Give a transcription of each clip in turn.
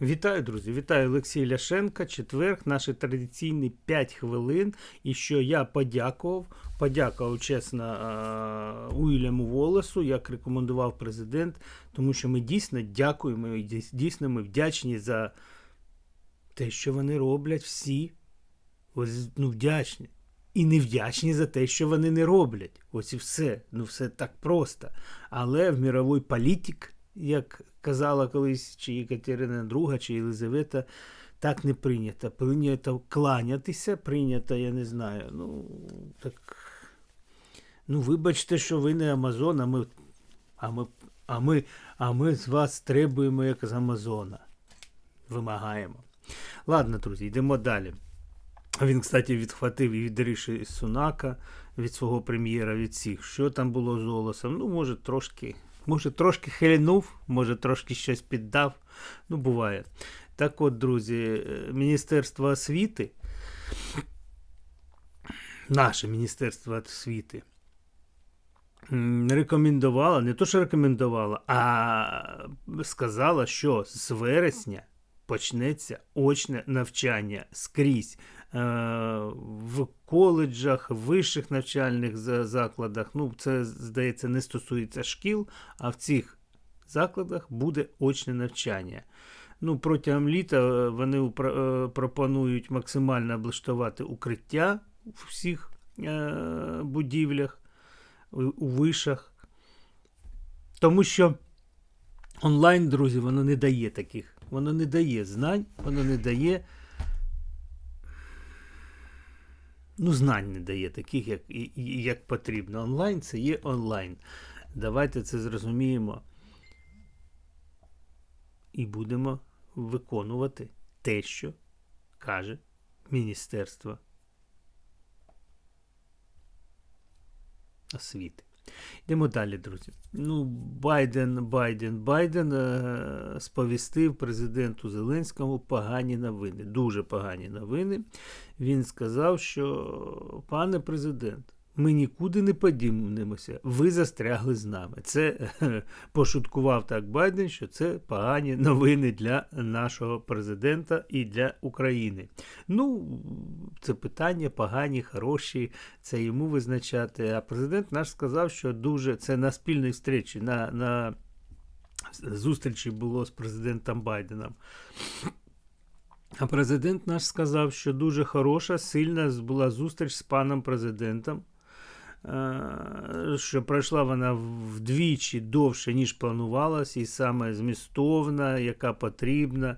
Вітаю, друзі! Вітаю Олексій Ляшенка. Четверг, наші традиційні 5 хвилин. І що я подякував, подякував чесно е, Уільяму Волесу, як рекомендував президент, тому що ми дійсно дякуємо і дійсно ми вдячні за те, що вони роблять всі. Ось, ну, вдячні. І не вдячні за те, що вони не роблять. Ось і все. Ну, все так просто. Але в міровий політик, як казала колись чи Екатерина II, чи Єлизавета, так не прийнято. Прийнято кланятися, прийнято, я не знаю. Ну, так. Ну, вибачте, що ви не Амазон, а ми, а ми, а ми, а ми з вас требуємо як з Амазона. Вимагаємо. Ладно, друзі, йдемо далі. Він, кстати, відхватив і від Ріші Сунака, від свого прем'єра, від всіх. Що там було з голосом? Ну, може, трошки, може, трошки хилянув, може, трошки щось піддав. Ну, буває. Так от, друзі, е, Міністерство освіти, наше Міністерство освіти, рекомендувало, не то, що рекомендувало, а сказала, що з вересня почнеться очне навчання скрізь в коледжах, вищих навчальних закладах. Ну, це, здається, не стосується шкіл, а в цих закладах буде очне навчання. Ну, протягом літа е, вони е, пропонують максимально облаштувати укриття у всіх е, будівлях, у вишах. Тому що онлайн, друзі, воно не дає таких. Воно не дає знань, воно не дає. Ну, знань не дає таких, як, як потрібно. Онлайн це є онлайн. Давайте це зрозуміємо. І будемо виконувати те, що каже Міністерство освіти. Йдемо далі, друзі. Ну, Байден, Байден, Байден е, сповістив президенту Зеленському погані новини, дуже погані новини. Він сказав, що пане президент, ми нікуди не подімемося, ви застрягли з нами. Це пошуткував так Байден, що це погані новини для нашого президента і для України. Ну, це питання погані, хороші, це йому визначати. А президент наш сказав, що дуже це на спільній зустрічі, на, на зустрічі було з президентом Байденом. А президент наш сказав, що дуже хороша, сильна була зустріч з паном президентом. Е, Що пройшла вона вдвічі довше, ніж планувалось, і саме змістовна, яка потрібна.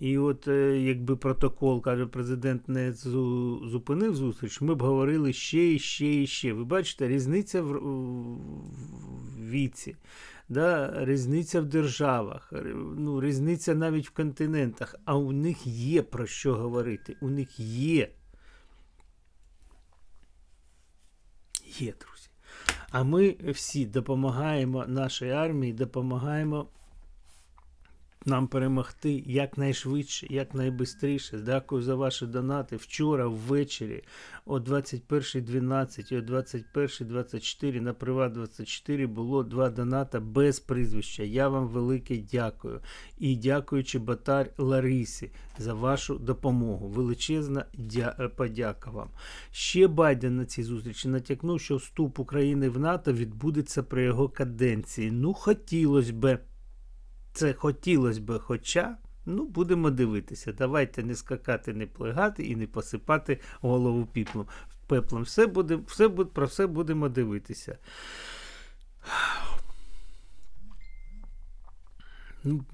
І от е, якби протокол, каже, президент не зупинив зустріч, ми б говорили ще і ще і ще. Ви бачите, різниця в, віці, да? різниця в державах, ну, різниця навіть в континентах. А у них є про що говорити. У них є. Є, друзі. А ми всі допомагаємо нашій армії, допомагаємо нам перемогти якнайшвидше, якнайбистріше. Дякую за ваші донати. Вчора ввечері о 21.12 і о 21.24 на Приват 24 було два доната без прізвища. Я вам велике дякую. І дякую Чеботар Ларисі за вашу допомогу. Величезна дя... е, подяка вам. Ще Байден на цій зустрічі натякнув, що вступ України в НАТО відбудеться при його каденції. Ну, хотілося би. Це хотілося б, хоча, ну, будемо дивитися. Давайте не скакати, не плигати і не посипати голову піплом. пеплом. Все буде, все про все будемо дивитися. Ну,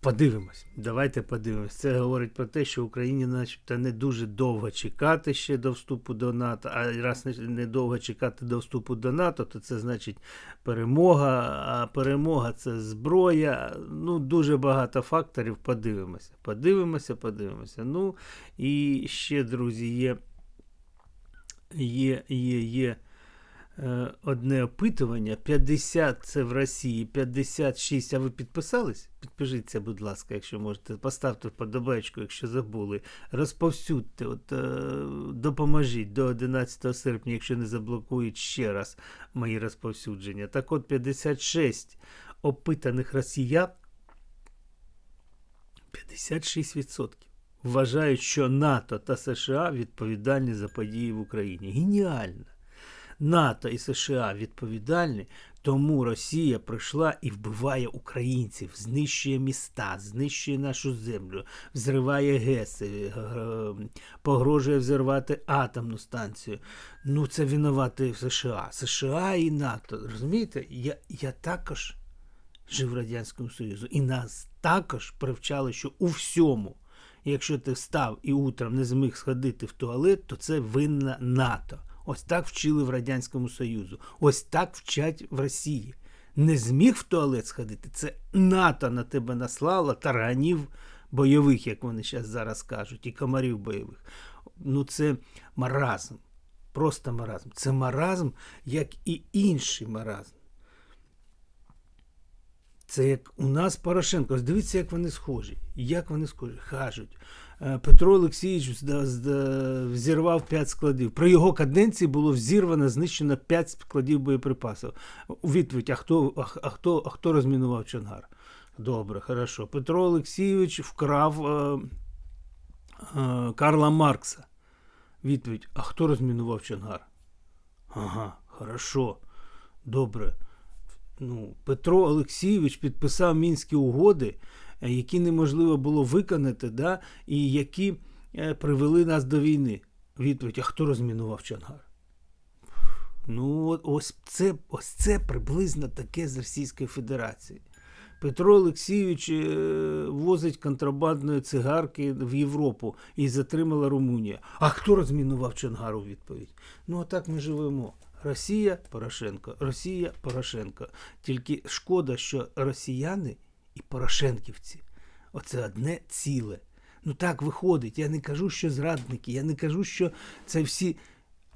подивимось. Давайте подивимось. Це говорить про те, що Україні начебто не дуже довго чекати ще до вступу до НАТО. А раз не, довго чекати до вступу до НАТО, то це значить перемога. А перемога це зброя. Ну, дуже багато факторів. Подивимося. Подивимося, подивимося. Ну і ще, друзі, є. Є, є, є одне опитування. 50 це в Росії, 56. А ви підписались? Підпишіться, будь ласка, якщо можете. Поставте вподобайку, якщо забули. Розповсюдьте, от, е, допоможіть до 11 серпня, якщо не заблокують ще раз мої розповсюдження. Так от 56 опитаних росіян 56% вважають, що НАТО та США відповідальні за події в Україні. Геніально. НАТО і США відповідальні, тому Росія прийшла і вбиває українців, знищує міста, знищує нашу землю, взриває ГЕСи, е, погрожує взірвати атомну станцію. Ну, це винувати США. США і НАТО. Розумієте? Я, я також жив в Радянському Союзу, і нас також привчали, що у всьому, якщо ти встав і утром не зміг сходити в туалет, то це винна НАТО. Ось так вчили в Радянському Союзу. Ось так вчать в Росії. Не зміг в туалет сходити. Це НАТО на тебе наслало таранів бойових, як вони зараз зараз кажуть, і комарів бойових. Ну це маразм. Просто маразм. Це маразм, як і інший маразм. Це як у нас Порошенко. Дивіться, як вони схожі. Як вони схожі. Кажуть. е, Петро Олексійович взірвав 5 складів. При його каденції було взірвано, знищено 5 складів боєприпасів. У відповідь: а хто, а, а хто, а хто розмінував Чонгар? Добре, хорошо. Петро Олексійович вкрав е, е, Карла Маркса. Відповідь: А хто розмінував Чонгар? Ага, хорошо. Добре ну, Петро Олексійович підписав мінські угоди, е, які неможливо було виконати, да, і які е, привели нас до війни. Відповідь: а хто розмінував Чонгар? Ну, ось це, ось це приблизно таке з Російської Федерації. Петро Олексійович е, возить контрабандної цигарки в Європу і затримала Румунія. А хто розмінував Чонгар у відповідь? Ну, отак ми живемо. Росія Порошенко, Росія Порошенко. Тільки шкода, що росіяни і Порошенківці оце одне ціле. Ну так виходить. Я не кажу, що зрадники, я не кажу, що це всі.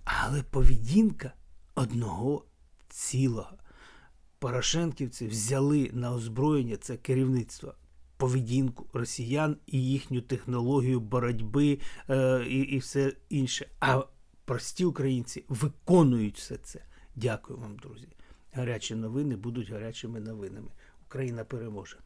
Але поведінка одного цілого. Порошенківці взяли на озброєння це керівництво. Поведінку росіян і їхню технологію боротьби е, і, і все інше. А прості українці виконують все це. Дякую вам, друзі. Гарячі новини будуть гарячими новинами. Україна переможе.